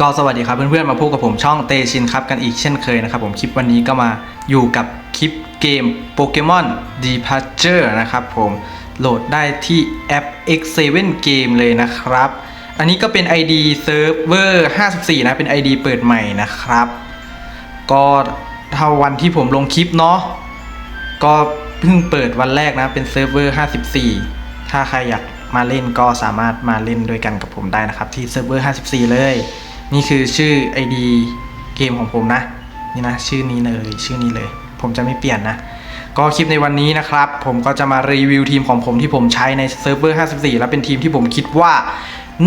ก็สวัสดีครับเพื่อนๆมาพบกับผมช่องเตชินครับกันอีกเช่นเคยนะครับผมคลิปวันนี้ก็มาอยู่กับคลิปเกมโปเกมอน Departure นะครับผมโหลดได้ที่แอป X7 Game เลยนะครับ อันนี้ก็เป็น ID Server 54 นะเป็น ID เปิดใหม่นะครับ ก็ถ้าวันที่ผมลงคลิปเนาะก็เพิ่งเปิดวันแรกนะเป็นเซิร์ฟเวอร์ 54 ถ้าใครอยากมาเล่นก็สามารถมาเล่นด้วยกันกับผมได้นะครับ ที่เซิร์ฟเวอร์ 54 เลย นี่คือชื่อ ID เกมของผมนะ นี่นะชื่อนี้เลยชื่อนี้เลย ผมจะไม่เปลี่ยนนะ ก็คลิปในวันนี้นะครับ ผมก็จะมารีวิวทีมของผมที่ผมใช้ในเซิร์ฟเวอร์54 แล้วเป็นทีมที่ผมคิดว่า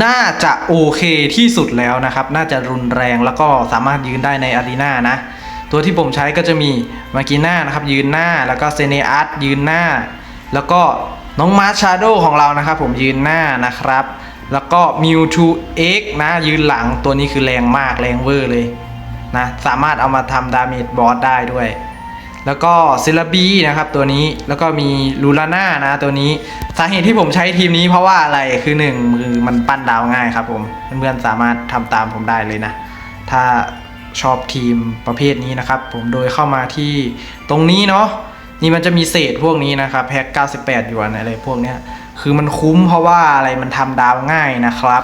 น่าจะโอเคที่สุดแล้วนะครับ น่าจะรุนแรงแล้วก็สามารถยืนได้ในอารีนานะ ตัวที่ผมใช้ก็จะมีมากิน่านะครับ ยืนหน้าแล้วก็เซเนอัสยืนหน้า แล้วก็น้องมาร์ชาโดของเรานะครับ ผมยืนหน้านะครับ แล้วก็มิวทูเอ็กนะยืนหลังตัวนี้คือแรงมากแรงเวอร์เลยนะสามารถเอามาทำดาเมจบอสได้ด้วย แล้วก็ซิลบีนะครับตัวนี้แล้วก็มีลูลาน่านะตัวนี้สาเหตุที่ผมใช้ทีมนี้เพราะว่าอะไรคือหนึ่งมือมันปั้นดาวง่ายครับผมเพื่อนๆสามารถทำตามผมได้เลยนะ ถ้าชอบทีมประเภทนี้นะครับ ผมโดยเข้ามาที่ตรงนี้เนาะนี่มันจะมีเศษพวกนี้นะครับแพ็ก98ยวนอะไรพวกเนี้ย คือมันคุ้มเพราะว่าอะไรมันทำดาวง่ายนะครับ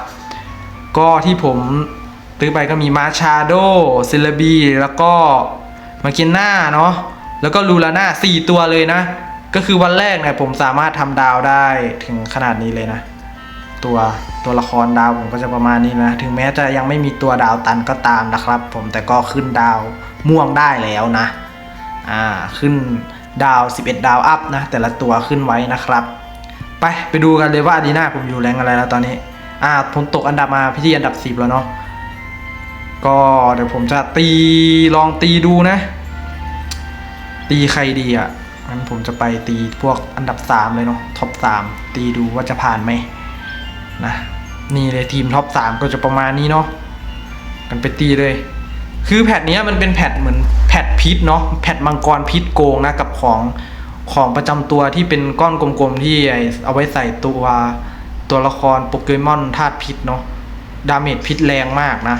ก็ที่ผมซื้อไปก็มีมาชาโดซิลบีแล้วก็มากินหน้าเนาะแล้วก็ลูลาน่าสี่ตัวเลยนะ ก็คือวันแรกเนี่ยผมสามารถทำดาวได้ถึงขนาดนี้เลยนะ ตัวตัวละครดาวผมก็จะประมาณนี้นะ ถึงแม้จะยังไม่มีตัวดาวตันก็ตามนะครับ ผมแต่ก็ขึ้นดาวม่วงได้แล้วนะ อ่าขึ้นดาว 11 ดาวอัพนะ แต่ละตัวขึ้นไว้นะครับ ไปไปดูกันเลยว่าดีน่าผมอยู่แรงอะไรแล้วตอนนี้ อ่าผมตกอันดับมาพี่ที่อันดับ10แล้วเนาะก็เดี๋ยวผมจะตีลองตีดูนะ ตีใครดีอะงั้นผมจะไปตีพวกอันดับ3เลยเนาะท็อป3ตีดูว่าจะผ่านไหมนะนี่เลยทีมท็อปสามก็จะประมาณนี้เนาะกันไปตีเลย คือแพทนี้มันเป็นแพทเหมือนแพทพิษเนาะแพทมังกรพิษโกงนะกับของ ของประจำตัวที่เป็นก้อนกลมๆที่ไอ้เอาไว้ใส่ตัวตัวละครโปเกมอนธาตุพิษเนาะดาเมจพิษแรงมากนะ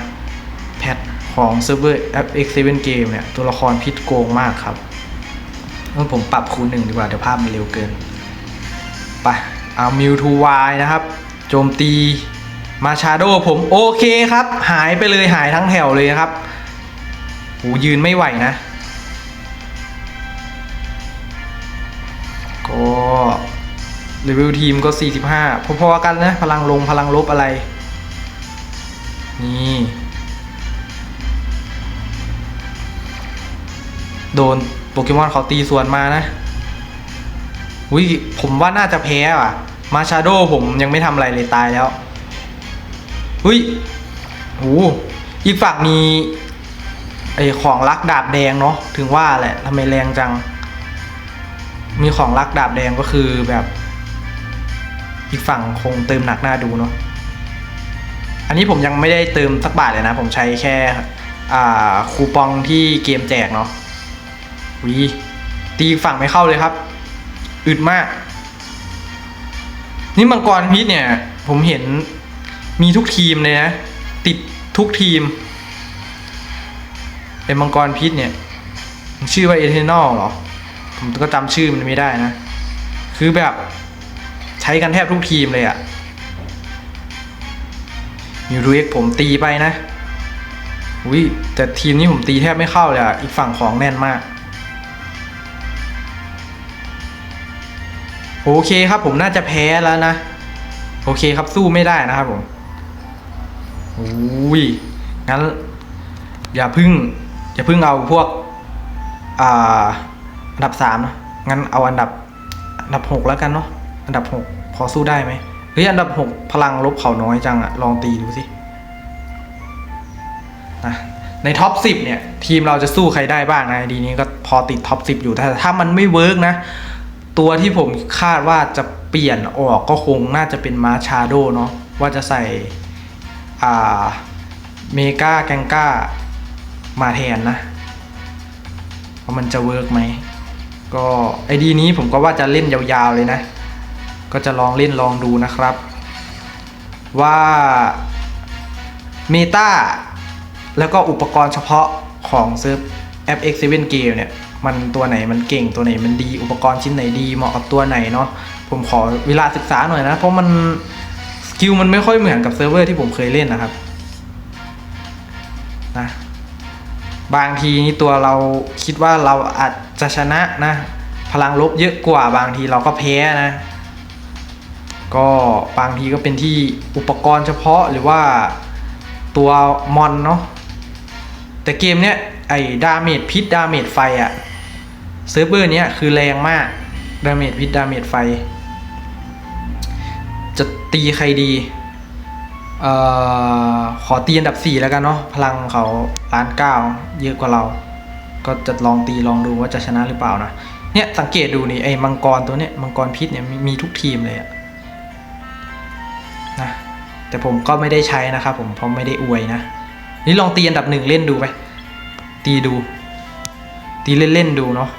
แพทของเซิร์ฟเวอร์ X7 Game เนี่ย ตัวละครพิษโกงมากครับงั้นผมปรับคูณหนึ่งดีกว่า เดี๋ยวภาพมันเร็วเกิน ไป เอามิวทูวายนะครับ โจมตีมาชาโดผมโอเคครับ หายไปเลยหายทั้งแถวเลยครับ หูยืนไม่ไหวนะ ก็เลเวลทีมก็ 45 พอๆกันนะ พลังลงพลังลบอะไร นี่ โดนโปเกมอนเขาตีส่วนมานะอุ้ยผมว่าน่าจะแพ้ว่ะ มาชาโดผมยังไม่ทำอะไรเลยตายแล้วอุ้ยโอ้อีกฝั่งมีไอของรักดาบแดงเนาะถึงว่าแหละทำไมแรงจัง มีของรักดาบแดงก็คือแบบ อีกฝั่งคงเติมหนักหน้าดูเนาะอันนี้ผมยังไม่ได้เติมสักบาทเลยนะ ผมใช้แค่คูปองที่เกมแจกเนาะวีตีฝั่งไม่เข้าเลยครับ อึดมาก นี่มังกรพิษเนี่ย ผมเห็นมีทุกทีมเลยนะ ติดทุกทีมเป็นมังกรพิษเนี่ย ชื่อว่าเอเทนอลเหรอ ผมก็จำชื่อมันไม่ได้นะ คือแบบใช้กันแทบทุกทีมเลยอะมิวดูเอ็กผมตีไปนะอุ้ยแต่ทีมนี้ผมตีแทบไม่เข้าเลยอะอีกฝั่งของแน่นมาก โอเคครับผมน่าจะแพ้แล้วนะ โอเคครับสู้ไม่ได้นะครับผมอุ้ยงั้น อย่าพึ่ง อย่าพึ่งเอาพวก อ่า อันดับสามนะงั้นเอาอันดับอันดับหกแล้วกันเนาะอันดับหกพอสู้ได้ไหมเฮ้ยอันดับหกพลังลบเขาน้อยจังอะลองตีดูสินะในท็อปสิบเนี่ย ทีมเราจะสู้ใครได้บ้างนะดีนี้ก็พอติดท็อปสิบอยู่แต่ถ้ามันไม่เวิร์กนะ ตัวที่ผมคาดว่าจะเปลี่ยนออกก็คงน่าจะเป็นมาชาโดเนาะว่าจะใส่อ่าเมกาแกงก้ามาแทนนะว่ามันจะเวิร์กไหม ก็ไอดีนี้ผมก็ว่าจะเล่นยาวๆเลยนะ ก็จะลองเล่นลองดูนะครับ ว่าเมตาแล้วก็อุปกรณ์เฉพาะของเซิร์ฟ FX7 Game เนี่ย มันตัวไหนมันเก่งตัวไหนมันดี อุปกรณ์ชิ้นไหนดีเหมาะกับตัวไหนเนาะผมขอเวลาศึกษาหน่อยนะ เพราะมันสกิลมันไม่ค่อยเหมือนกับเซิร์ฟเวอร์ที่ผมเคยเล่นนะครับนะ บางทีนี่ตัวเราคิดว่าเราอาจจะชนะนะ พลังลบเยอะกว่าบางทีเราก็แพ้นะ ก็บางทีก็เป็นที่อุปกรณ์เฉพาะหรือว่าตัวมอนเนาะแต่เกมเนี้ยไอ้ดาเมจพิษดาเมจไฟอะเซิร์ฟเวอร์เนี้ยคือแรงมากดาเมจพิษดาเมจไฟ จะตีใครดี เอ่อขอตีอันดับ 4 แล้วกันเนาะพลังเขาล้านเก้าเยอะกว่าเรา ก็จะลองตีลองดูว่าจะชนะหรือเปล่านะเนี่ยสังเกตดูนี่ไอ้มังกรตัวเนี้ยมังกรพิษเนี่ยมีมีทุกทีมเลยอะนะแต่ผมก็ไม่ได้ใช้นะครับผมเพราะไม่ได้อวยนะ นี่ลองตีอันดับหนึ่งเล่นดูไป ตีดู ตีเล่นๆดูเนาะ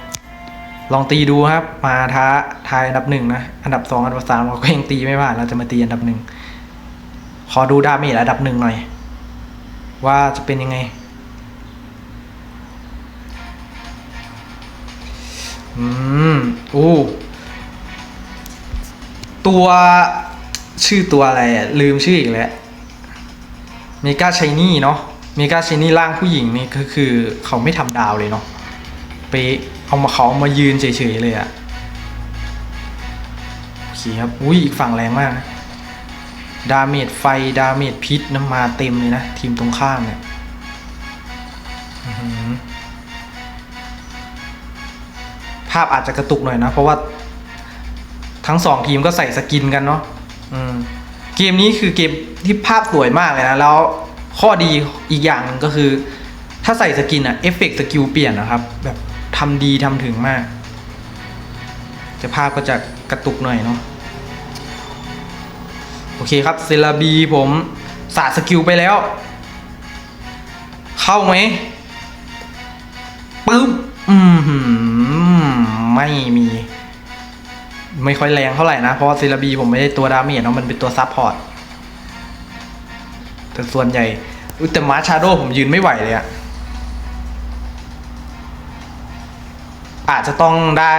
ลองตีดูครับ มาท้าทายอันดับหนึ่งนะ อันดับสองอันดับสามเราก็ยังตีไม่ผ่านเราจะมาตีอันดับหนึ่ง ขอดูดาเมจอันดับหนึ่งหน่อย ว่าจะเป็นยังไง อืมอู้ตัวชื่อตัวอะไรอะลืมชื่ออีกแล้วเมกาชายนี่เนาะเมกาชายนี่ร่างผู้หญิงนี่ก็คือเขาไม่ทำดาวเลยเนาะไปเอามาเขาเอามายืนเฉยๆเลยอะโอเคครับ อุ้ยอีกฝั่งแรงมากนะ ดาเมจไฟ ดาเมจพิษน้ำมาเต็มเลยนะ ทีมตรงข้ามเนี่ยภาพอาจจะกระตุกหน่อยนะ เพราะว่าทั้งสองทีมก็ใส่สกินกันเนาะเกมนี้คือเกมที่ภาพสวยมากเลยนะ แล้วข้อดีอีกอย่างนึงก็คือ ถ้าใส่สกินอะเอฟเฟกต์สกิลเปลี่ยนนะครับ แบบทำดีทำถึงมากแต่ภาพก็จะกระตุกหน่อยเนาะ โอเคครับเซราบีผมสาดสกิลไปแล้ว เข้าไหมปึ๊บอืมไม่มี ไม่ค่อยแรงเท่าไหร่นะ เพราะว่าซิลาบีผมไม่ได้ตัวดาเมจเนาะมันเป็นตัวซับพอร์ตแต่ส่วนใหญ่อุตมาชาโดผมยืนไม่ไหวเลยอะอาจจะต้องได้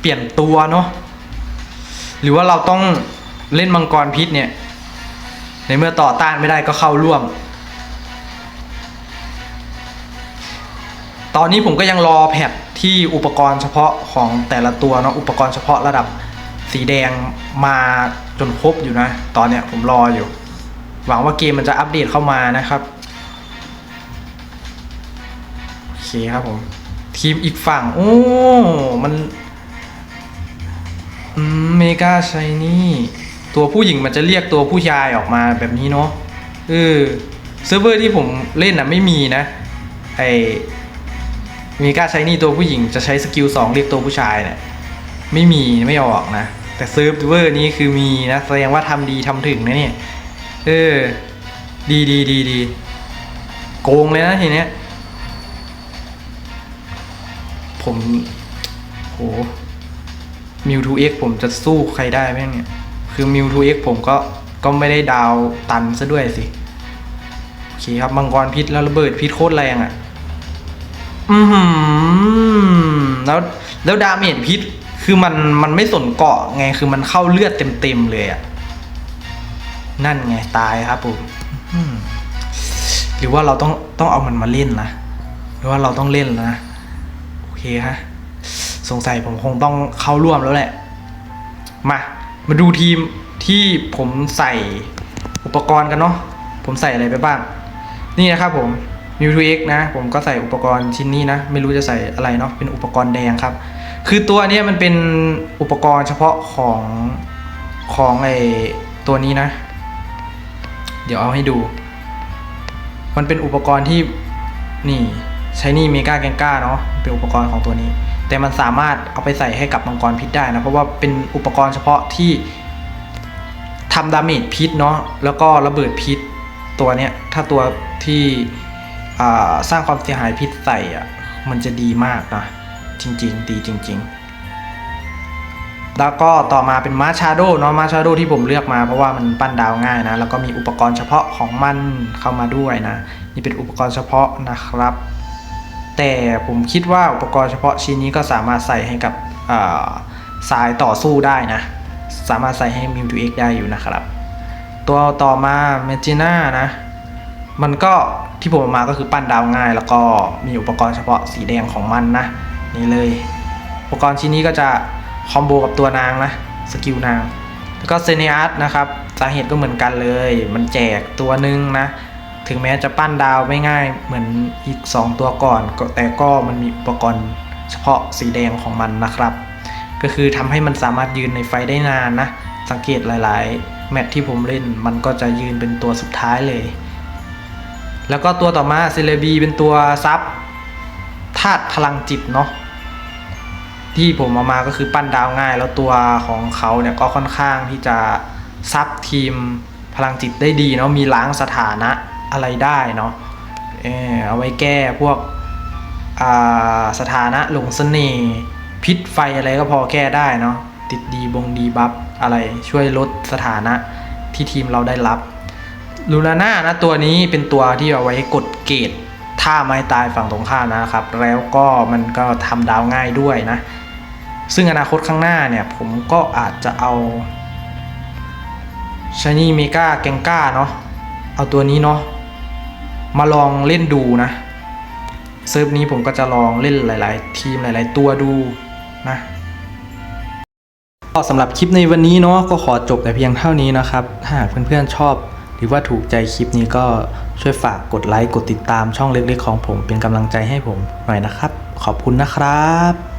เปลี่ยนตัวเนาะหรือว่าเราต้อง เล่นมังกรพิษเนี่ย ในเมื่อต่อต้านไม่ได้ก็เข้าร่วม ตอนนี้ผมก็ยังรอแพทที่อุปกรณ์เฉพาะของแต่ละตัวเนาะอุปกรณ์เฉพาะระดับสีแดงมาจนครบอยู่นะ ตอนเนี้ยผมรออยู่ หวังว่าเกมมันจะอัปเดตเข้ามานะครับโอเคครับผมทีมอีกฝั่ง โอ้ มันอืมเมกาไชนี่ ตัวผู้หญิงมันจะเรียกตัวผู้ชายออกมาแบบนี้เนาะเออเซิร์ฟเวอร์ที่ผมเล่นนะไม่มีนะไอมีกล้าใช้นี่ตัวผู้หญิงจะใช้สกิลสองเรียกตัวผู้ชายเนี่ยไม่มีไม่ออกนะ แต่เซิร์ฟเวอร์นี้คือมีนะแสดงว่าทำดีทำถึงนะเนี่ยเออดีดีดีดีโกงเลยนะทีเนี้ยผมโหมิวทูเอ็กผมจะสู้ใครได้ไหมเนี่ย คือมิวทูเอ็กผมก็ก็ไม่ได้ดาวตันซะด้วยสิโอเคครับมังกรพิษแล้วระเบิดพิษโคตรแรงอะ่ะ อือหือแล้วแล้วดาเมจพิษคือมันมันไม่สนเกาะไงคือมันเข้าเลือดเต็มๆเลยอะนั่นไงตายครับผมหรือว่าเราต้องต้องเอามันมาเล่นนะหรือว่าเราต้องเล่นนะโอเคฮะสงสัยผมคงต้องเข้าร่วมแล้วแหละ มา มาดูทีมที่ผมใส่อุปกรณ์กันเนาะผมใส่อะไรไปบ้าง นี่นะครับผม m u 2 x นะ ผมก็ใส่อุปกรณ์ชิ้นนี้นะ ไม่รู้จะใส่อะไรเนาะเป็นอุปกรณ์แดงครับ คือตัวนี้มันเป็นอุปกรณ์เฉพาะของของไอตัวนี้นะ เดี๋ยวเอาให้ดู มันเป็นอุปกรณ์ที่นี่ใช้นี่เมกาแกงก้าเนาะเป็นอุปกรณ์ของตัวนี้ แต่มันสามารถเอาไปใส่ให้กับมังกรพิษได้นะ เพราะว่าเป็นอุปกรณ์เฉพาะที่ทำดาเมจพิษเนาะแล้วก็ระเบิดพิษตัวเนี้ยถ้าตัวที่สร้างความเสียหายพิษใส่อะมันจะดีมากนะจริงๆ ดีจริง ๆ แล้วก็ต่อมาเป็นมาชาโดเนาะมาชาโดที่ผมเลือกมาเพราะว่ามันปั้นดาวง่ายนะ แล้วก็มีอุปกรณ์เฉพาะของมันเข้ามาด้วยนะ นี่เป็นอุปกรณ์เฉพาะนะครับ แต่ผมคิดว่าอุปกรณ์เฉพาะชิ้นนี้ก็สามารถใส่ให้กับสายต่อสู้ได้นะ สามารถใส่ให้มิวทูเอ็กได้อยู่นะครับ ตัวต่อมาเมจิน่านะ มันก็ที่ผมเอามาก็คือปั้นดาวง่าย แล้วก็มีอุปกรณ์เฉพาะสีแดงของมันนะ นี่เลย อุปกรณ์ชิ้นนี้ก็จะคอมโบกับตัวนางนะสกิลนาง แล้วก็เซเนียสนะครับ สาเหตุก็เหมือนกันเลย มันแจกตัวหนึ่งนะ ถึงแม้จะปั้นดาวไม่ง่ายเหมือนอีก 2 ตัวก่อน แต่ก็มันมีอุปกรณ์เฉพาะสีแดงของมันนะครับ ก็คือทำให้มันสามารถยืนในไฟได้นานนะ สังเกตหลาย ๆ แมตช์ที่ผมเล่นมันก็จะยืนเป็นตัวสุดท้ายเลย แล้วก็ตัวต่อมาเซเลบีเป็นตัวซับธาตุพลังจิตเนาะที่ผมเอามาก็คือปั้นดาวง่าย แล้วตัวของเขาเนี่ยก็ค่อนข้างที่จะซับทีมพลังจิตได้ดีเนาะมีล้างสถานะ อะไรได้เนาะเออเอาไว้แก้พวกสถานะหลงเสน่ห์พิษไฟอะไรก็พอแก้ได้เนาะติดดีบงดีบัฟอะไรช่วยลดสถานะที่ทีมเราได้รับลูนาน่านะตัวนี้เป็นตัวที่เอาไว้กดเกรดถ้าไม่ตายฝั่งตรงข้ามนะครับ แล้วก็มันก็ทำดาวง่ายด้วยนะ ซึ่งอนาคตข้างหน้าเนี่ยผมก็อาจจะเอาชานี่เมกาแกงก้าเนาะเอาตัวนี้เนาะ มาลองเล่นดูนะเซิร์ฟนี้ผมก็จะลองเล่นหลาย ๆ ทีมหลาย ๆ ตัวดูนะก็สำหรับคลิปในวันนี้เนาะก็ขอจบแต่เพียงเท่านี้นะครับ ถ้าหากเพื่อน ๆ ชอบ หรือว่าถูกใจคลิปนี้ก็ช่วยฝากกดไลค์กดติดตามช่องเล็ก ๆ ของผมเป็นกำลังใจให้ผมหน่อยนะครับ ขอบคุณนะครับ